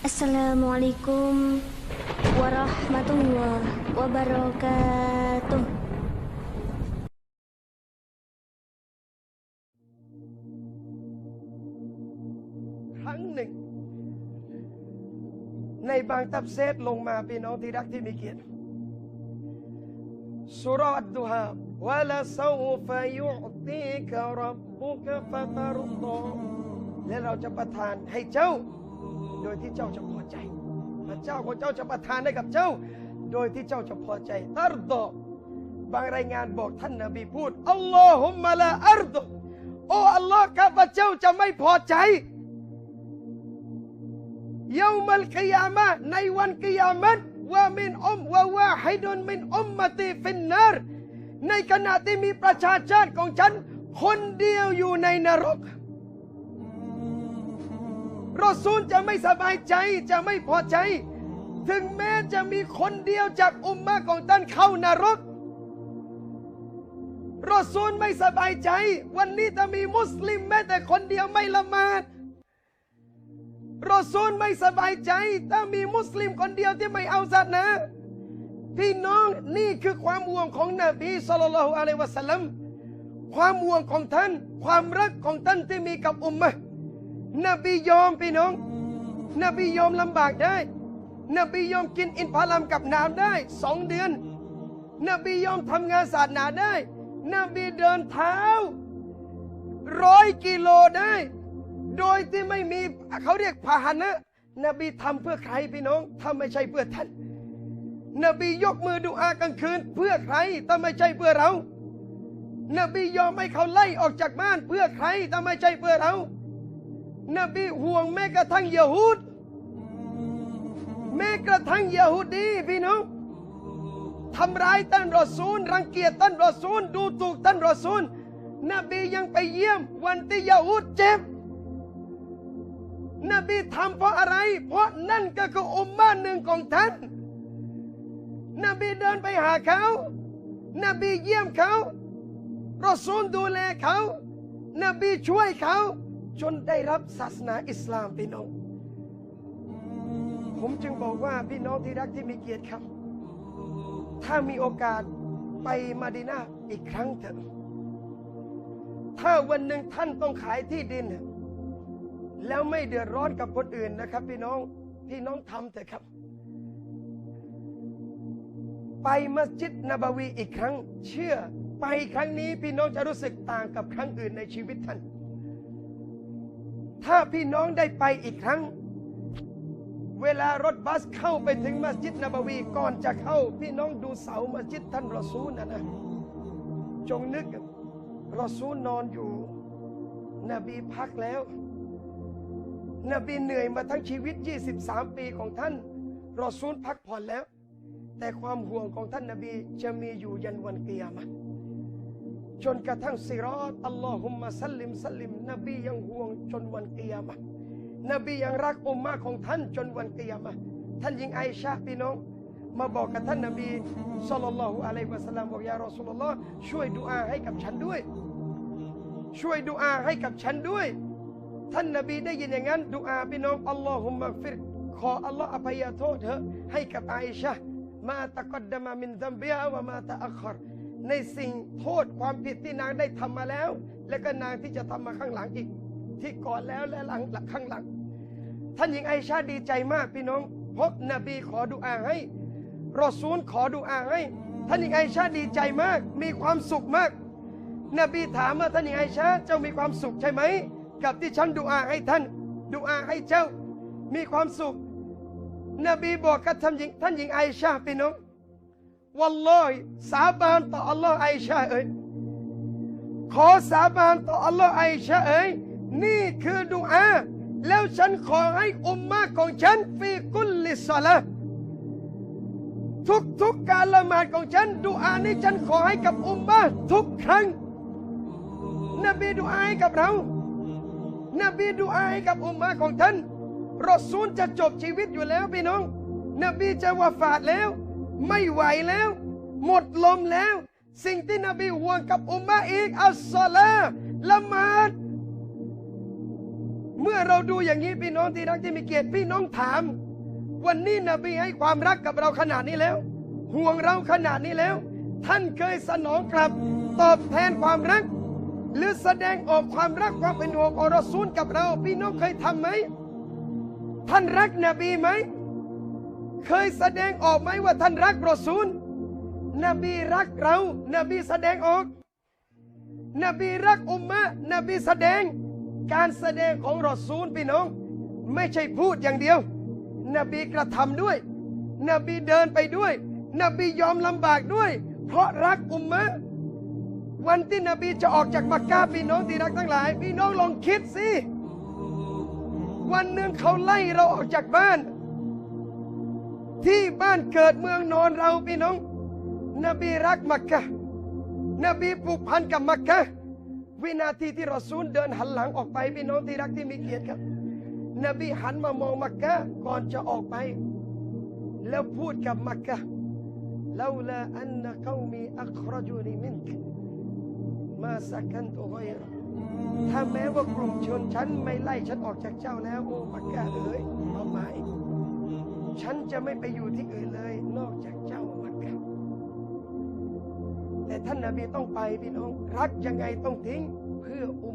Assalamualaikum warahmatullahi wabarakatuh. ครั้งหนึ่ง ในบางตับเซตลงมาพี่น้องที่รักที่มีเกียรติสุรอัดดุฮาวะลาซาฟะยุติกะรับบุกะฟะตารุตอและเราจะประทานให้เจ้า โดยที่เจ้าจะพอใจ พระเจ้าของเจ้าจะประทานให้กับเจ้า โดยที่เจ้าจะพอใจตัรดอบางรายงานบอกท่านนบีพูดอัลลอฮุมมะลาอัรดโอ้อัลลอฮ์ข้าพเจ้าจะไม่พอใจยามัลกิยามะในวันกิยามัตว่ามินอมวะวาฮิดุนมินอุมมติฟินนารในขณะที่มีประชาชาติของฉัน คนเดียวอยู่ในนรก รอซูลจะไม่สบายใจจะไม่พอใจ ถึงแม้จะมีคนเดียวจากอุมมะของท่านเข้านรกรอซูลไม่สบายใจ วันนี้จะมีมุสลิมแม้แต่คนเดียวไม่ละหมาดรอซูลไม่สบายใจ ถ้ามีมุสลิมคนเดียวที่ไม่เอาศาสนาพี่น้องนี่คือความห่วงของนบีสุลต่านละฮ์อะลัยวะสัลลัมความห่วงของท่าน ความรักของท่านที่มีกับอุมมะ นบียอมพี่น้อง นบียอมลำบากได้ นบียอมกินอินทผลัมกับน้ำได้สองเดือน นบียอมทำงานศาสนาได้ นบีเดินเท้าร้อยกิโลได้ โดยที่ไม่มีเขาเรียกพาหนะ นบีทำเพื่อใครพี่น้องถ้าไม่ใช่เพื่อท่าน นบียกมือดูอากลางคืน เพื่อใครถ้าไม่ใช่เพื่อเรา นบียอมให้เขาไล่ออกจากบ้านเพื่อใครถ้าไม่ใช่เพื่อเรา นบีห่วงแม้กระทั่งยะฮูดแม้กระทั่งยะฮูดีพี่น้องทำร้ายท่านรอซูล รังเกียจท่านรอซูล ดูถูกท่านรอซูล นบียังไปเยี่ยมวันที่ยะฮูดเจ็บ นบีทำเพราะอะไร เพราะนั่นก็คืออุมมาหนึ่งของท่าน นบีเดินไปหาเขา นบีเยี่ยมเขารอซูลดูแลเขา นบีช่วยเขา จนได้รับศาสนาอิสลามพี่น้อง ผมจึงบอกว่าพี่น้องที่รักที่มีเกียรติครับ ถ้ามีโอกาสไปมาดินาอีกครั้งเถอะ ถ้าวันหนึ่งท่านต้องขายที่ดิน แล้วไม่เดือดร้อนกับคนอื่นนะครับ พี่น้อง พี่น้องทำเถอะครับ ไปมัสยิดนบวีอีกครั้ง เชื่อไปครั้งนี้พี่น้องจะรู้สึกต่างกับครั้งอื่นในชีวิตท่าน ถ้าพี่น้องได้ไปอีกครั้ง เวลารถบัสเข้าไปถึงมัสยิดนบวีก่อนจะเข้า พี่น้องดูเสามัสยิดท่านรอซูลนะนะ จงนึกรอซูลนอนอยู่ นบีพักแล้ว นบีเหนื่อยมาทั้งชีวิต 23 ปีของท่าน รอซูลพักผ่อนแล้ว แต่ความห่วงของท่านนบีจะมีอยู่ยันวันเกิยามะห์ จนกระทั่งสิรอตอัลลอฮุมมะสัลลิมสัลลิม นบียังห่วงจนวันกิยามะนบียังรักอุมมะของท่านจนวันกิยามะท่านหญิงไอชาพี่น้อง มาบอกกับท่านนบีศ็อลลัลลอฮุอะลัยฮิวะสัลลัมบอกยารอสูลุลลอฮ์ช่วยดุอาให้กับฉันด้วย ช่วยดุอาให้กับฉันด้วย ท่านนบีได้ยินอย่างนั้นดุอาพี่น้องอัลลอฮุมะฟิรขออัลลอฮ์อภัยโทษเถอะให้กับไอชามาตะกอดดมามินซัมเบียวะมาตะอัคร ในสิ่งโทษความผิดที่นางได้ทำมาแล้ว และก็นางที่จะทำมาข้างหลังอีก ที่ก่อนแล้วและหลังข้างหลัง ท่านหญิงไอชาดีใจมากพี่น้อง เพราะนบีขอดุอาให้รอซูลขอดุอาให้ ท่านหญิงไอชาดีใจมาก มีความสุขมาก นบีถามว่าท่านหญิงไอชาเจ้ามีความสุขใช่ไหม กับที่ฉันดุอาให้ท่านดุอาให้เจ้า มีความสุข นบีบอกกับท่านหญิงท่านหญิงไอชาพี่น้อง วัลลอฮิสาบานต่ออัลลอฮ์ไอชาเอ๋ยขอสาบานต่ออัลลอฮ์ไอชาเอ๋ยนี่คือดุอาแล้วฉันขอให้อุมมาของฉันฟีกุลลิสลาทุกทุกๆการละหมาดของฉันดุอานี้ฉันขอให้กับอุมมาทุกครั้ง นบีดุอาให้กับเรา นบีดุอาให้กับอุมมาของท่านรอซูลจะจบชีวิตอยู่แล้วพี่น้อง นบีจะวาฟาดแล้ว ไม่ไหวแล้ว หมดลมแล้ว สิ่งที่นบีห่วงกับอุมมาอีกอัสซาลาละมาดเมื่อเราดูอย่างนี้พี่น้องที่รักที่มีเกียรติพี่น้องถาม วันนี้นบีให้ความรักกับเราขนาดนี้แล้ว ห่วงเราขนาดนี้แล้ว ท่านเคยสนองกลับ ตอบแทนความรัก หรือแสดงออกความรักความเป็นห่วงของรอซูลกับเรา พี่น้องเคยทำไหมท่านรักนบีไหม เคยแสดงออกไหมว่าท่านรักรอซูล นบีรักเรา นบีแสดงออก นบีรักอุมมะนบีแสดง การแสดงของรอซูลพี่น้อง ไม่ใช่พูดอย่างเดียว นบีกระทำด้วย นบีเดินไปด้วย นบียอมลำบากด้วย เพราะรักอุมมะวันที่นบีจะออกจากมักกะพี่น้องที่รักทั้งหลาย พี่น้องลองคิดสิวันหนึ่งเขาไล่เราออกจากบ้าน ที่บ้านเกิดเมืองนอนเราพี่น้อง นบีรักมักกะนบีผูกพันกับมักกะวินาทีที่รอซูลเดินหันหลังออกไปพี่น้องที่รักที่มีเกียรติครับ นบีหันมามองมักกะก่อนจะออกไป แล้วพูดกับมักกะลาลาอันนกอมีอัครจูนีมินกมาสักันตุกอยรถ้าแม้ว่ากลุ่มชนฉันไม่ไล่ฉันออกจากเจ้าแล้วโอ้มักกะเอ๋ยเอาไหม ฉันจะไม่ไปอยู่ที่อื่นเลย นอกจากเจ้ามักกะแต่ท่านนาบีต้องไปพี่น้อง รักยังไงต้องทิ้ง เพื่ออุ